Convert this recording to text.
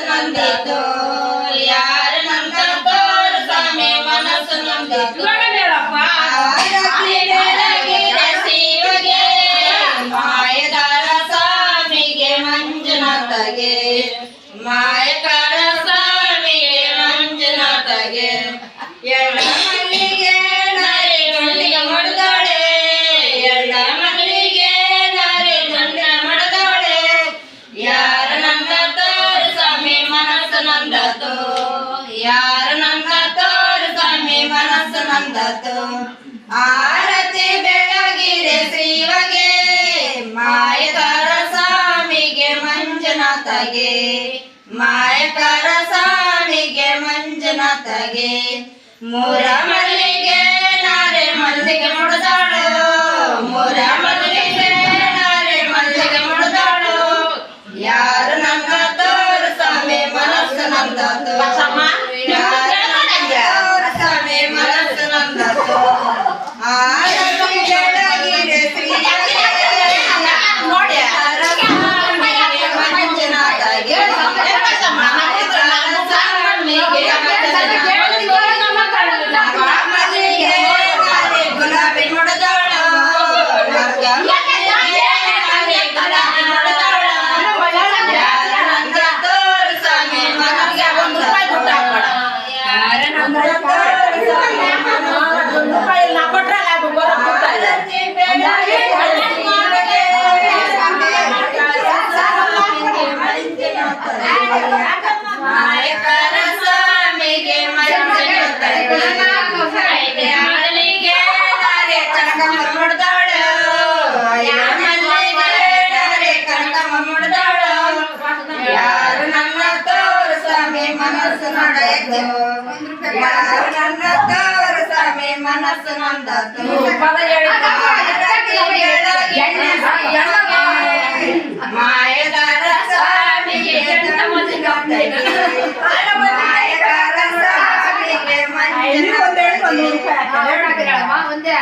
ನೊಂದಿತು ಯಾರ ನಂದ ಸ್ವಾಮಿ ಮನಸ್ಸು ನೊಂದಿತು ಶಿವಗೆ ಮಾಯದಾರ ಸ್ವಾಮಿಗೆ ಮಂಜುನಾಥಗೆ. ಮಾಯಕಾರ ಸ್ವಾಮಿಗೆ ಮಂಜುನಾಥಗೆ. ಎಳ್ಳ ನಂದತು, ಯಾರ ನಂದ ತೋರು ಸ್ವಾಮಿ ಮನಸ್ಸು ನಂದತು. ಆರತಿ ಬೆಳಗಿರೆ ಶ್ರೀವಗೆ ಮಾಯಕರ ಸ್ವಾಮಿಗೆ ಮಂಜುನಾಥಗೆ ಮಾಯಕರ ಸ್ವಾಮಿಗೆ ಮಂಜುನಾಥಗೆ ಮೂರ ಮಲ್ಲಿಗೆ ನಾರೆ ಮಲ್ಲಿಗೆ ಮುಡ್ದಾಳು. Ah, ಕೊಟ್ರೆ ಮನಸ್ಸು ನಡೆಯಿತು ಯಾರು ನನ್ನ ತೋರು ಸ್ವಾಮಿ ಮನಸ್ಸು ನೊಂದತು ಆರತಿ ಬೆಳಗಿನ ಮಾಯಗಾರ ಸ್ವಾಮಿಗೆ ಮಾಯಗಾರ ಸ್ವಾಮಿಗೆ ಮಂಜುನಾಥಗೆ ಒಂದೇ